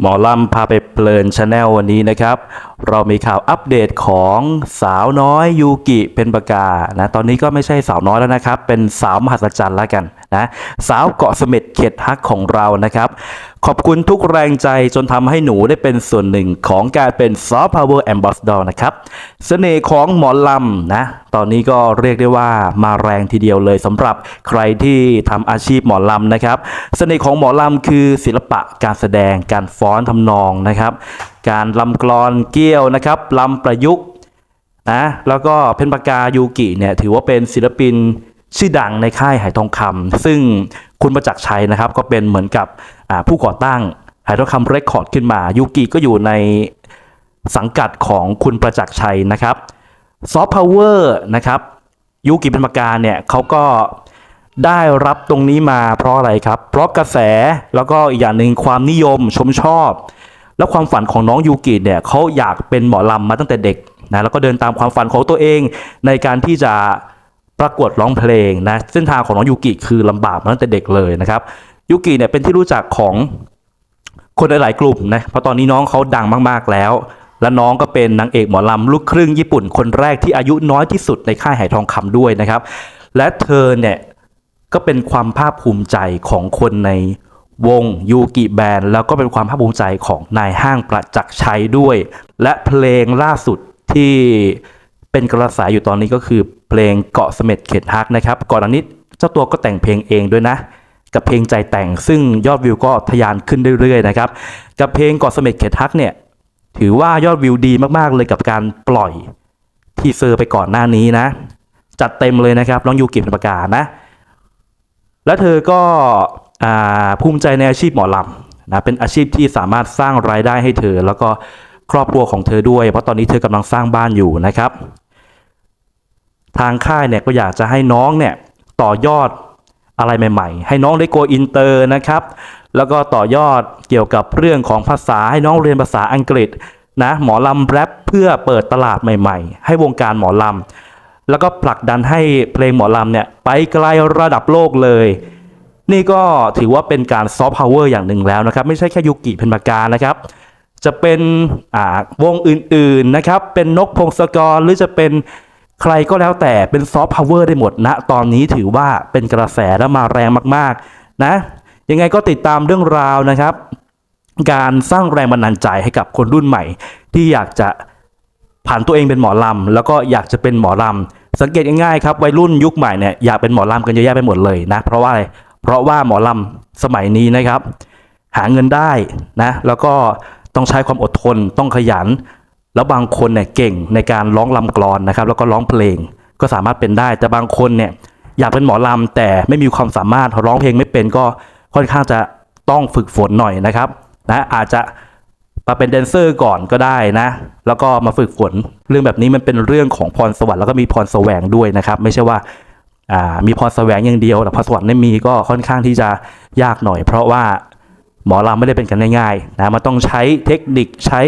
หมอลำพาไปเพลินชาแนลวันนี้นะครับ เรามีข่าวอัปเดตของสาวน้อยยูกิเป็นประกานะตอนนี้ก็ไม่ใช่สาวน้อยแล้วนะครับ เป็นสาวมหัศจรรย์แล้วกัน นะสาวเกาะเสม็ดเขตฮักของเรานะครับ ขอบคุณทุกแรงใจจนทำให้หนูได้เป็นส่วนหนึ่งของการเป็นซอฟต์พาวเวอร์แอมบ s สดอร์นะครับเสน่ห์ของหมอลำนะ ตอนนี้ก็เรียกได้ว่ามาแรงทีเดียวเลยสำหรับใครที่ทำอาชีพหมอลำนะครับเสน่ห์ของหมอลำคือศิลปะการแสดงการฟ้อนทำนองนะครับการลำกลอนเกี้ยวนะครับลำประยุกต์นะแล้วก็เพนปากายูกิเนี่ยถือว่าเป็นศิลปิน ชื่อดังในค่ายไหทองคำซึ่งคุณประจักษ์ชัยนะครับ ก็เป็นเหมือนกับผู้ก่อตั้งไหทองคำเรคคอร์ดขึ้นมายูกิก็อยู่ในสังกัดของคุณประจักษ์ชัยนะครับซอฟต์พาวเวอร์นะครับยูกิเป็นปาการเนี่ยเขาก็ได้รับตรงนี้มาเพราะอะไรครับ เพราะกระแสแล้วก็อีกอย่างหนึ่งความนิยมชมชอบ แล้วความฝันของน้องยูกิเนี่ยเขาอยากเป็นหมอลำมาตั้งแต่เด็กนะแล้วก็เดินตามความฝันของตัวเองในการที่จะ ประกวดร้องเพลงนะเส้นทางของน้องยูกิคือลำบากมาตั้งแต่เด็กเลยนะครับยูกิเนี่ยเป็นที่รู้จักของคนหลายๆกลุ่มนะเพราะตอนนี้น้องเขาดังมากๆแล้ว และน้องก็เป็นนางเอกหมอลำลูกครึ่งญี่ปุ่น คนแรกที่อายุน้อยที่สุดในค่ายไหทองคำด้วยนะครับ และเธอเนี่ยก็เป็นความภาคภูมิใจของคนในวงยูกิแบนด์แล้วก็เป็นความภาคภูมิใจของนายห้างประจักษ์ชัยด้วย และเพลงล่าสุดที่ เป็นกระแสอยู่ตอนนี้ก็คือเพลงเกาะเสม็ดเขตฮักนะครับ ก่อนอันนี้เจ้าตัวก็แต่งเพลงเองด้วยนะ กับเพลงใจแต่งซึ่งยอดวิวก็ทะยานขึ้นเรื่อยๆนะครับ กับเพลงเกาะเสม็ดเขตฮักเนี่ยถือว่ายอดวิวดีมากๆเลยกับการปล่อยทีเซอร์ไปก่อนหน้านี้นะ จัดเต็มเลยนะครับน้องยูกิเป็นประกาศนะ และเธอก็ภูมิใจในอาชีพหมอลำนะเป็นอาชีพที่สามารถสร้างรายได้ให้เธอ แล้วก็ครอบครัวของเธอด้วย เพราะตอนนี้เธอกำลังสร้างบ้านอยู่นะครับ ทางค่ายเนี่ยก็อยากจะให้น้องเนี่ยต่อยอดอะไรใหม่ ๆ ให้น้องได้โกอินเตอร์นะครับ แล้วก็ต่อยอดเกี่ยวกับเรื่องของภาษาให้น้องเรียนภาษาอังกฤษนะหมอลำแรปเพื่อเปิดตลาดใหม่ ๆ ให้วงการหมอลำแล้วก็ผลักดันให้เพลงหมอลำเนี่ยไปไกลระดับโลกเลย นี่ก็ถือว่าเป็นการซอฟต์พาวเวอร์อย่างหนึ่งแล้วนะครับ ไม่ใช่แค่ยุกิเพนปากานะครับ จะเป็นวงอื่นๆนะครับ เป็นนกพงศกรหรือจะเป็น ใครก็แล้วแต่เป็นซอฟต์พาวเวอร์ได้หมดนะตอนนี้ถือว่าเป็นกระแสและมาแรงมากๆ นะ ยังไงก็ติดตามเรื่องราวนะครับ การสร้างแรงบันดาลใจให้กับคนรุ่นใหม่ ที่อยากจะผ่านตัวเองเป็นหมอลำ แล้วก็อยากจะเป็นหมอลำ สังเกตง่ายๆครับวัยรุ่นยุคใหม่เนี่ยอยากเป็นหมอลำกันเยอะแยะไปหมดเลยนะเพราะว่าอะไรเพราะว่าหมอลำสมัยนี้นะครับ หาเงินได้นะแล้วก็ต้องใช้ความอดทนต้องขยัน แล้วบางคนเนี่ยเก่งในการร้องลำกลอนนะครับ แล้วก็ร้องเพลงก็สามารถเป็นได้ แต่บางคนเนี่ยอยากเป็นหมอลำแต่ไม่มีความสามารถร้องเพลงไม่เป็นก็ค่อนข้างจะต้องฝึกฝนหน่อยนะครับนะอาจจะมาเป็นแดนเซอร์ก่อนก็ได้นะ แล้วก็มาฝึกฝนเรื่องแบบนี้มันเป็นเรื่องของพรสวรรค์แล้วก็มีพรแสวงด้วยนะครับ ไม่ใช่ว่าอ่ามีพรแสวงอย่างเดียวแต่พรสวรรค์ไม่มีก็ค่อนข้างที่จะยากหน่อย เพราะว่าหมอลำไม่ได้เป็นกันง่ายๆนะมันต้องใช้เทคนิคใช้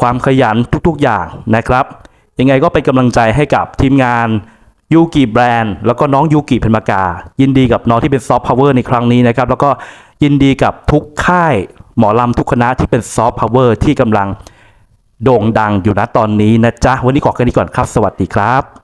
ความขยันทุกๆอย่างนะครับ ยังไงก็เป็นกำลังใจให้กับทีมงานยูกิแบรนด์แล้วก็น้องยูกิเพนมากา ยินดีกับน้องที่เป็นซอฟต์พาวเวอร์ในครั้งนี้นะครับ แล้วก็ยินดีกับทุกค่ายหมอลำทุกคณะที่เป็นซอฟต์พาวเวอร์ที่กำลังโด่งดังอยู่นะตอนนี้นะจ๊ะ วันนี้ขอแค่นี้ก่อนครับ สวัสดีครับ